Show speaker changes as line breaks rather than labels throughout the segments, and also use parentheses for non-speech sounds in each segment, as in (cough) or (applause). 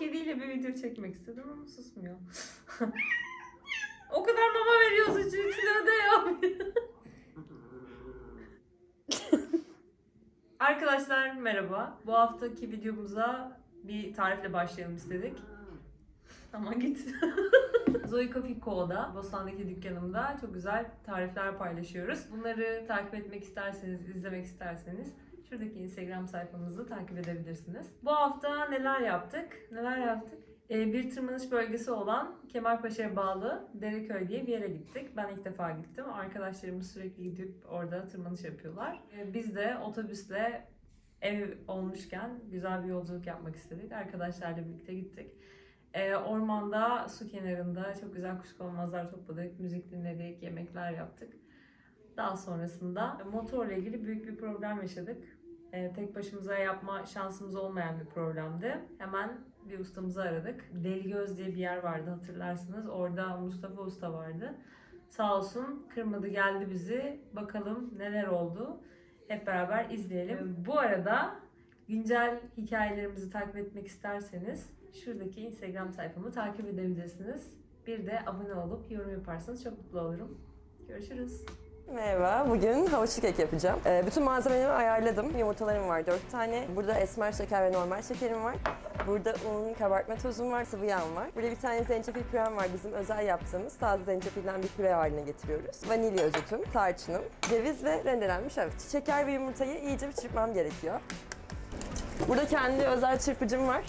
Kediyle bir video çekmek istedim ama susmuyor. (laughs) o kadar mama veriyorsun içine de ya. (laughs) Arkadaşlar merhaba. Bu haftaki videomuza bir tarifle başlayalım istedik. Ama git. (laughs) Zoe Coffee Co'da, Bostan'daki dükkanımda çok güzel tarifler paylaşıyoruz. Bunları takip etmek isterseniz, izlemek isterseniz şuradaki Instagram sayfamızı takip edebilirsiniz. Bu hafta neler yaptık? Neler yaptık? Ee, bir tırmanış bölgesi olan Kemalpaşa'ya bağlı Dereköy diye bir yere gittik. Ben ilk defa gittim. Arkadaşlarımız sürekli gidip orada tırmanış yapıyorlar. Ee, biz de otobüsle ev olmuşken güzel bir yolculuk yapmak istedik. Arkadaşlarla birlikte gittik. Ee, ormanda, su kenarında çok güzel kuşkonmazlar topladık, müzik dinledik, yemekler yaptık. Daha sonrasında motorla ilgili büyük bir problem yaşadık. Ee, tek başımıza yapma şansımız olmayan bir problemdi. Hemen bir ustamızı aradık. Deligöz diye bir yer vardı hatırlarsınız. Orada Mustafa Usta vardı. Sağ olsun kırmadı geldi bizi. Bakalım neler oldu. Hep beraber izleyelim. Bu arada güncel hikayelerimizi takip etmek isterseniz şuradaki Instagram sayfamı takip edebilirsiniz. Bir de abone olup yorum yaparsanız çok mutlu olurum. Görüşürüz.
Merhaba, bugün havuçlu kek yapacağım. Ee, bütün malzemelerimi ayarladım. Yumurtalarım var 4 tane. Burada esmer şeker ve normal şekerim var. Burada un, kabartma tozum var, sıvı yağım var. Burada bir tane zencefil pürem var. Bizim özel yaptığımız taze zencefilden bir püre haline getiriyoruz. Vanilya özütüm, tarçınım, ceviz ve rendelenmiş havuç. Şeker ve yumurtayı iyice bir çırpmam gerekiyor. Burada kendi özel çırpıcım var.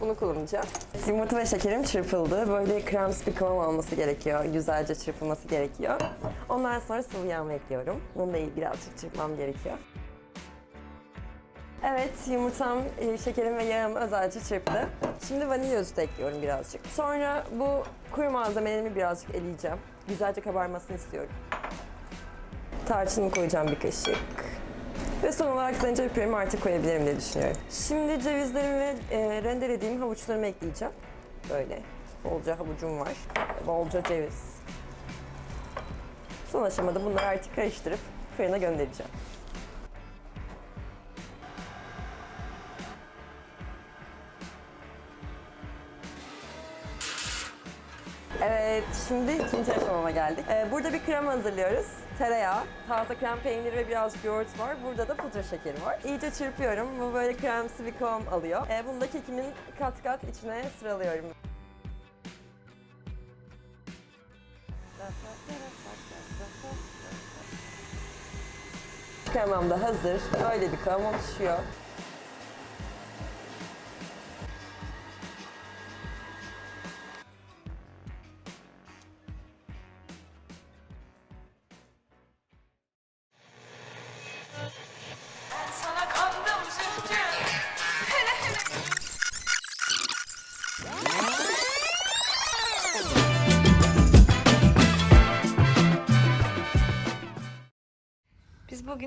Bunu kullanacağım. Yumurta ve şekerim çırpıldı. Böyle kremsi bir kıvam alması gerekiyor. Güzelce çırpılması gerekiyor. Ondan sonra sıvı yağımı ekliyorum. Bunu da birazcık çırpmam gerekiyor. Evet, yumurtam, e, şekerim ve yağım özelce çırptı. Şimdi vanilya özütü ekliyorum birazcık. Sonra bu kuru malzemelerimi birazcık eleyeceğim. Güzelce kabarmasını istiyorum. Tarçınımı koyacağım bir kaşık. Ve son olarak zencefil püremi artık koyabilirim diye düşünüyorum. Şimdi cevizlerimi ve e, rendelediğim havuçlarımı ekleyeceğim. Böyle bolca havucum var. Bolca ceviz. Son aşamada bunları artık karıştırıp fırına göndereceğim. Evet, şimdi ikinci aşamama geldik. Ee, burada bir krem hazırlıyoruz. Tereyağı, taze krem peyniri ve birazcık yoğurt var. Burada da pudra şekeri var. İyice çırpıyorum. Bu böyle kremsi bir kıvam alıyor. Ee, bunu da kekimin kat kat içine sıralıyorum. Kremam da hazır. Böyle bir kıvam oluşuyor.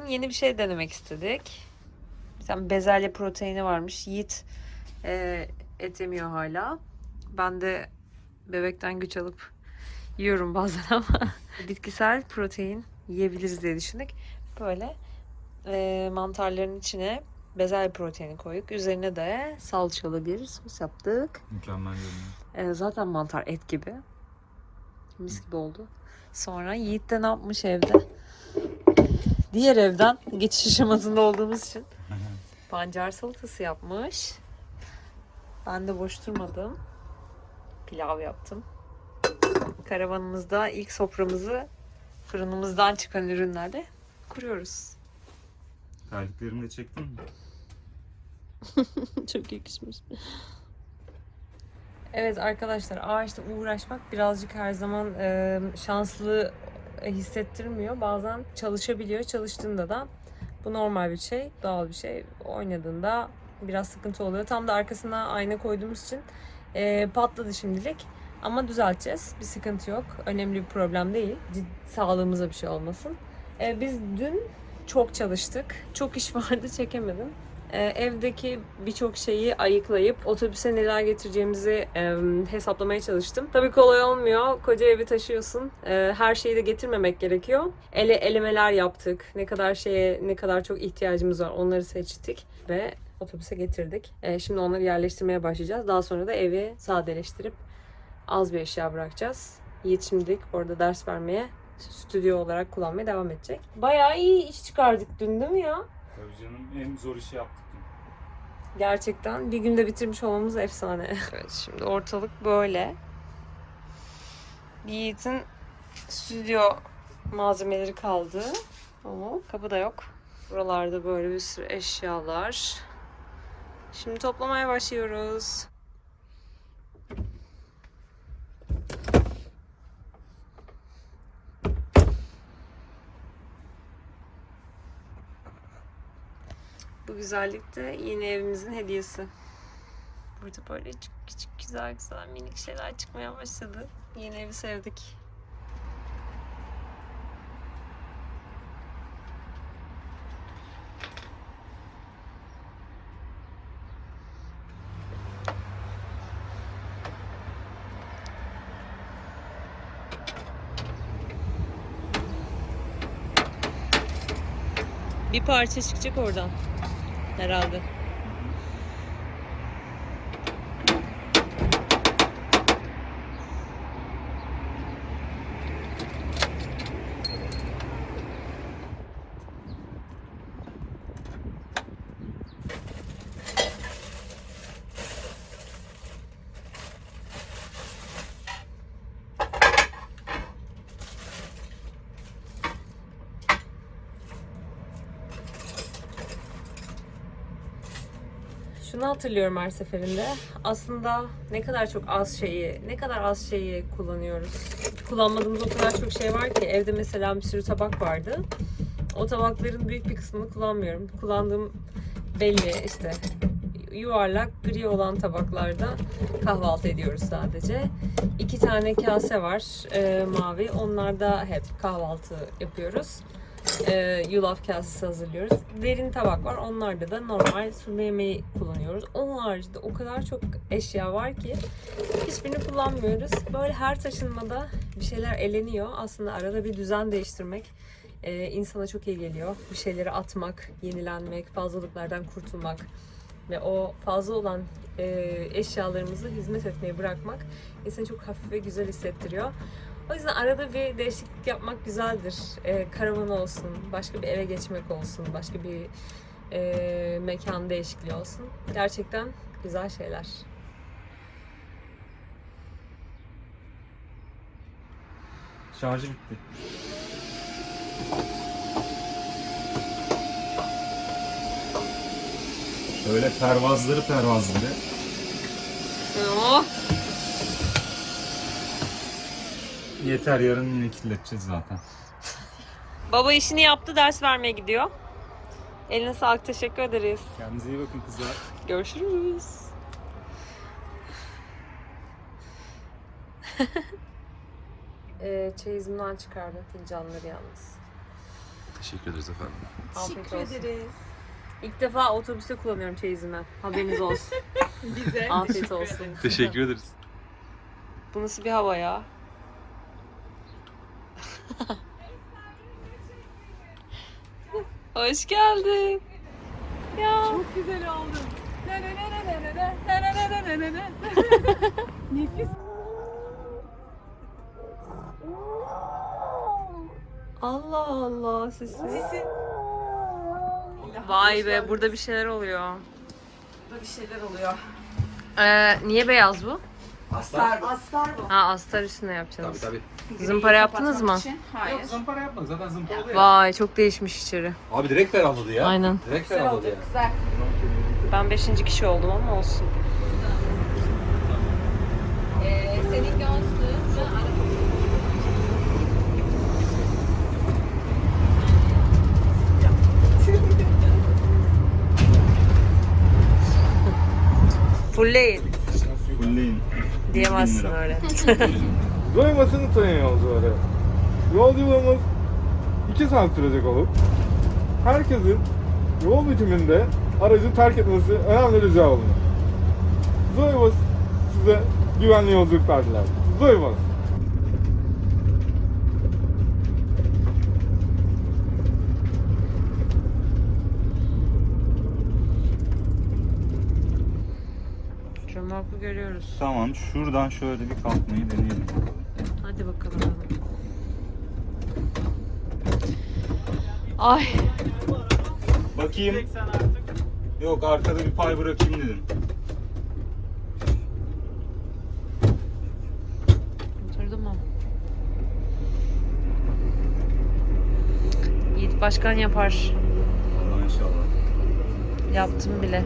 Yeni bir şey denemek istedik. Bir tane bezelye proteini varmış. Yiğit e, et yemiyor hala. Ben de bebekten güç alıp yiyorum bazen ama (laughs) bitkisel protein yiyebiliriz diye düşündük. Böyle e, mantarların içine bezelye proteini koyduk. Üzerine de salçalı bir sos yaptık.
Mükemmel görünüyor.
E, zaten mantar et gibi. Mis gibi oldu. Sonra Yiğit de ne yapmış evde? Diğer evden geçiş aşamasında olduğumuz için pancar salatası yapmış. Ben de boş durmadım. Pilav yaptım. Karavanımızda ilk soframızı fırınımızdan çıkan ürünlerle kuruyoruz.
Terliklerimi de çektin mi? (laughs)
Çok yakışmış. Evet arkadaşlar ağaçta uğraşmak birazcık her zaman e, şanslı hissettirmiyor. Bazen çalışabiliyor. Çalıştığında da bu normal bir şey, doğal bir şey. Oynadığında biraz sıkıntı oluyor. Tam da arkasına ayna koyduğumuz için e, patladı şimdilik. Ama düzelteceğiz. Bir sıkıntı yok. Önemli bir problem değil. Cid- sağlığımıza bir şey olmasın. E, biz dün çok çalıştık. Çok iş (laughs) vardı çekemedim. E, evdeki birçok şeyi ayıklayıp otobüse neler getireceğimizi hesaplamaya çalıştım. Tabii kolay olmuyor. Koca evi taşıyorsun. E, her şeyi de getirmemek gerekiyor. Ele elemeler yaptık. Ne kadar şeye ne kadar çok ihtiyacımız var onları seçtik ve otobüse getirdik. Ee, şimdi onları yerleştirmeye başlayacağız. Daha sonra da evi sadeleştirip az bir eşya bırakacağız. Yiğit şimdilik orada ders vermeye, stüdyo olarak kullanmaya devam edecek. Bayağı iyi iş çıkardık dün değil mi ya?
Tabii canım en zor işi yaptık.
Gerçekten bir günde bitirmiş olmamız efsane. Evet şimdi ortalık böyle. Yiğit'in stüdyo malzemeleri kaldı. Ama kapı da yok. Buralarda böyle bir sürü eşyalar. Şimdi toplamaya başlıyoruz. Güzellik de yeni evimizin hediyesi. Burada böyle küçük küçük güzel güzel minik şeyler çıkmaya başladı. Yeni evi sevdik. Bir parça çıkacak oradan. Herhalde. Şunu hatırlıyorum her seferinde. Aslında ne kadar çok az şeyi, ne kadar az şeyi kullanıyoruz. Kullanmadığımız o kadar çok şey var ki evde mesela bir sürü tabak vardı. O tabakların büyük bir kısmını kullanmıyorum. Kullandığım belli işte yuvarlak gri olan tabaklarda kahvaltı ediyoruz sadece. İki tane kase var e, mavi. Onlarda hep kahvaltı yapıyoruz e, yulaf kasesi hazırlıyoruz. Derin tabak var. Onlarda da normal sürme yemeği kullanıyoruz. Onun haricinde o kadar çok eşya var ki hiçbirini kullanmıyoruz. Böyle her taşınmada bir şeyler eleniyor. Aslında arada bir düzen değiştirmek e, insana çok iyi geliyor. Bir şeyleri atmak, yenilenmek, fazlalıklardan kurtulmak ve o fazla olan e, eşyalarımızı hizmet etmeye bırakmak insanı çok hafif ve güzel hissettiriyor. O yüzden arada bir değişiklik yapmak güzeldir. Ee, karavan olsun, başka bir eve geçmek olsun, başka bir e, mekan değişikliği olsun. Gerçekten güzel şeyler.
Şarjı bitti. Şöyle pervazları pervazları.
Oh!
Yeter yarın yine kirleteceğiz zaten. (laughs)
Baba işini yaptı, ders vermeye gidiyor. Eline sağlık, teşekkür ederiz.
Kendinize iyi bakın kızlar.
Görüşürüz. (laughs) e, çeyizimden çıkardım fincanları yalnız.
Teşekkür ederiz efendim.
Afiyet olsun. İlk defa otobüste kullanıyorum çeyizimi. Haberiniz olsun. (laughs)
Bize.
Afiyet olsun.
Teşekkür ederiz.
Bu nasıl bir hava ya? Hoş geldin. Ya.
Çok güzel oldu. Nefis.
Allah Allah sesi. Sesi. Vay be burada bir şeyler oluyor.
Burada bir şeyler oluyor.
Ee, niye beyaz bu?
Astar. Astar bu.
Ha astar üstüne yapacaksınız.
tabii.
Zımpara yaptınız mı?
Hayır.
Yok zımpara yapmadık zaten zımparalı ya.
Vay çok değişmiş içeri.
Abi direkt ferahladı ya.
Aynen.
Direkt
Güzel
ferahladı
oldu.
ya.
Güzel.
Ben beşinci kişi oldum ama olsun.
Ee, senin gözlüğün ve araba.
Fullleyin.
Fulleyin.
Diyemezsin öyle. (laughs)
Duymasını sayın yolcuları. Yolculuğumuz 2 saat sürecek olup herkesin yol bitiminde aracı terk etmesi önemli rica olunur. Zoybus size güvenli yolculuklar diler. Zoybus.
Görüyoruz.
Tamam şuradan şöyle bir kalkmayı deneyelim.
Hadi bakalım. Ay
Bakayım. Yok arkada bir pay bırakayım dedim.
oturdu mu? Yiğit Başkan yapar.
Allah inşallah.
Yaptım bile.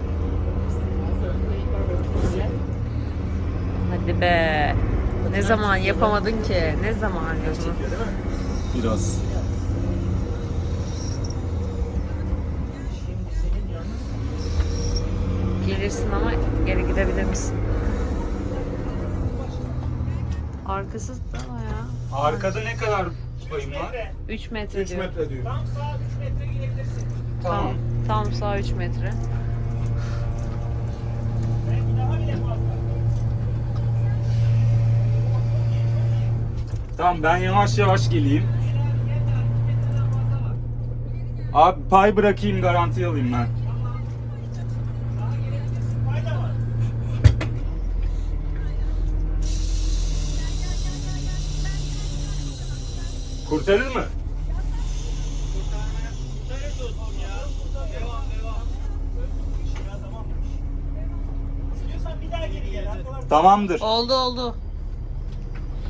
Hadi be. Ne zaman yapamadın ki? Ne zaman diyorsun?
Biraz.
Gelirsin ama geri gidebilir misin? Arkası da ya.
Arkada ne kadar payım var?
3 metre
3
diyor.
metre diyor.
Tam, tam sağ 3 metre.
Tamam ben yavaş yavaş geleyim. Abi pay bırakayım garanti alayım ben. Kurtarır mı? Tamamdır.
Oldu oldu.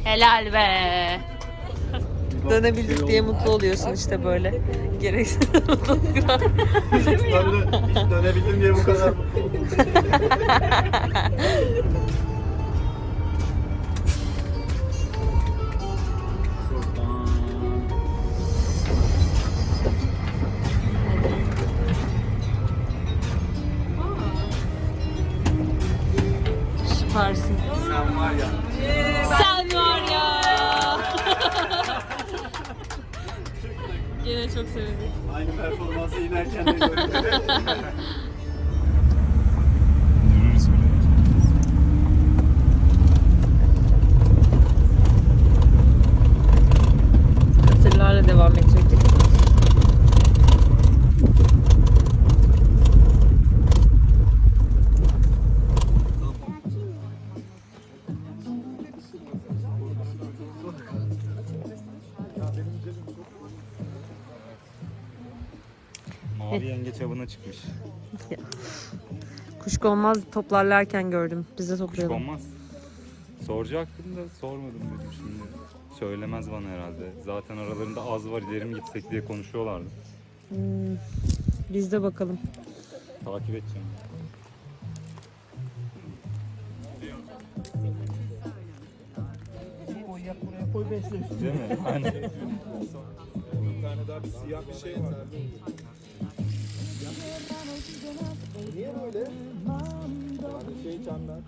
Helal be. Dönebildik diye mutlu oluyorsun işte böyle. Gereksiz mutluluklar.
hiç (laughs) dönebildim diye bu kadar mutlu (laughs) oldum.
Çok sevindim.
Aynı performansı inerken de gördüm. (laughs)
çıkmış.
Kuşkonmaz toplarlarken gördüm. Biz de toplayalım.
konmaz. Soracaktım da sormadım dedim şimdi. Söylemez bana herhalde. Zaten aralarında az var ileri gitsek diye konuşuyorlardı.
Hmm, Biz de bakalım.
Takip edeceğim. Değil mi? Aynen.
Bir tane daha bir siyah bir şey var. Niye böyle? Yani şey çember.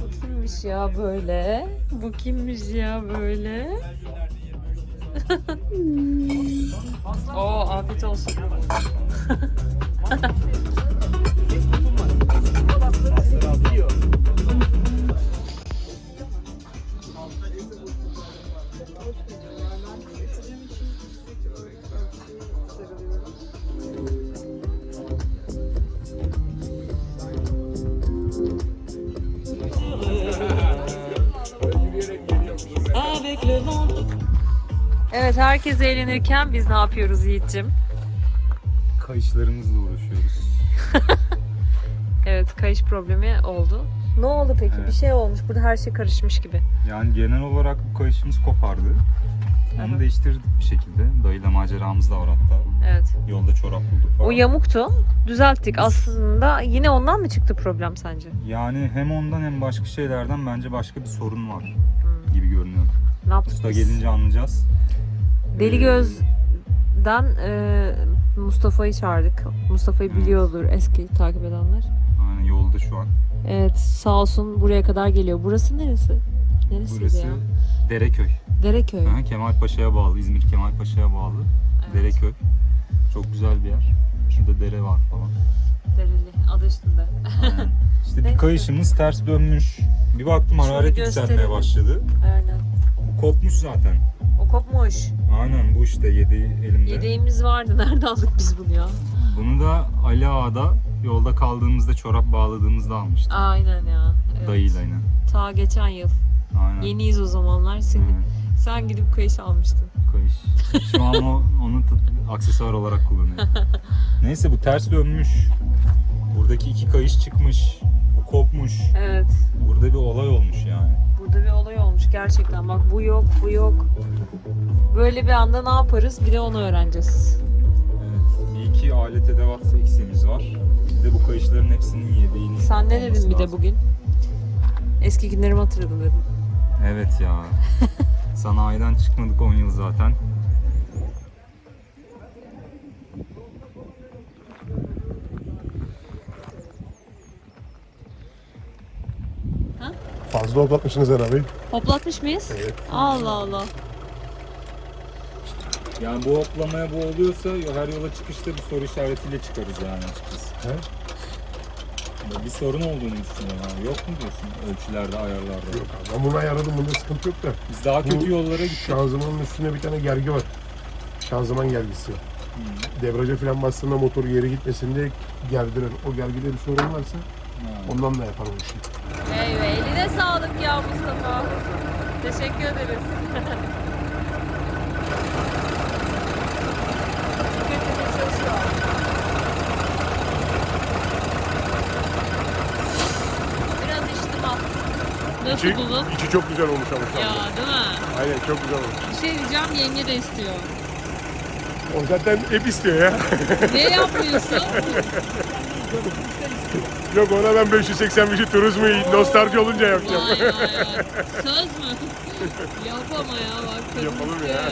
Bu kimmiş ya böyle? Bu kimmiş ya böyle? (laughs) Oo afiyet olsun. (laughs) Evet herkes eğlenirken biz ne yapıyoruz Yiğit'cim?
Kayışlarımızla uğraşıyoruz. (laughs)
Evet kayış problemi oldu. Ne oldu peki?
Evet.
Bir şey olmuş. Burada her şey karışmış gibi.
Yani genel olarak bu kayışımız kopardı. Onu
Aha.
değiştirdik bir şekilde. Dayıyla maceramız da var hatta.
Evet.
Yolda çorap bulduk falan.
O yamuktu. Düzelttik. Aslında yine ondan mı çıktı problem sence?
Yani hem ondan hem başka şeylerden bence başka bir sorun var
Hmm.
gibi görünüyor.
Ne yaptık
Usta
biz?
gelince anlayacağız.
Deli
Ee,
Göz'den e, Mustafa'yı çağırdık. Mustafa'yı
Evet.
biliyordur eski takip edenler.
Aynen yolda şu an.
Evet sağ olsun buraya kadar geliyor. Burası neresi? Neresiydi
Burası
ya?
Dereköy.
Dereköy.
Aha, Kemalpaşa'ya bağlı, İzmir Kemalpaşa'ya bağlı.
Evet.
Dereköy. Çok güzel bir yer. Şurada dere var falan.
Dereli. Adı üstünde.
Aynen. (laughs) İşte
Neyse.
bir kayışımız ters dönmüş. Bir baktım
Şöyle
hararet yükselmeye başladı.
Aynen.
Kopmuş zaten.
O kopmuş.
Aynen bu işte yedeği elimde.
Yedeğimiz vardı. (laughs) Nerede aldık biz bunu ya?
Bunu da Ali Ağa'da yolda kaldığımızda çorap bağladığımızda almıştık.
Aynen ya. Evet.
Dayıyla yine.
Ta geçen yıl.
Aynen.
Yeniyiz o zamanlar. Sen,
Aynen.
sen gidip kayış almıştın.
Kayış. Şu an o, onu aksesuar olarak kullanıyor. (laughs) Neyse bu ters dönmüş. Buradaki iki kayış çıkmış. Bu kopmuş.
Evet.
Burada bir olay olmuş yani.
Burada bir olay olmuş gerçekten. Bak bu yok, bu yok. Böyle bir anda ne yaparız? Bir de onu öğreneceğiz.
Evet. Bir iki alet edevat eksiğimiz var. Bir de bu kayışların hepsinin yedeğini
Sen ne dedin bir de bugün? Eski günlerimi hatırladım dedim.
Evet ya. (laughs) Sanayiden çıkmadık 10 yıl zaten.
Fazla hoplatmışsınız herhalde.
Hoplatmış mıyız?
Evet.
Allah Allah.
Yani bu hoplamaya bu oluyorsa her yola çıkışta bir soru işaretiyle çıkarız yani açıkçası.
He?
Bir sorun olduğunu düşünüyorum abi. Yok mu diyorsun ölçülerde, ayarlarda?
Yok abi ben bunu ayarladım bunda sıkıntı yok da.
Biz daha kötü
Bu
yollara gittik.
Şanzımanın üstünde bir tane gergi var. Şanzıman gergisi. Debriyaja falan bastığında motor geri gitmesin diye gerdiren. O gergide bir sorun varsa. Ondan da yaparım bu işi.
Eyvah eline sağlık ya Mustafa. Teşekkür ederiz. Biraz içtim. Nasıl buldun?
içi çok güzel olmuş ama
Ya değil mi?
Aynen çok güzel olmuş.
Bir şey diyeceğim yenge de istiyor.
O zaten hep istiyor ya.
Niye yapmıyorsun? (laughs)
Yok ona ben 585'i turizmi nostalji olunca yapacağım.
vay vay (laughs) vay. Söz mü? Yap ama ya bak.
Yapalım ya.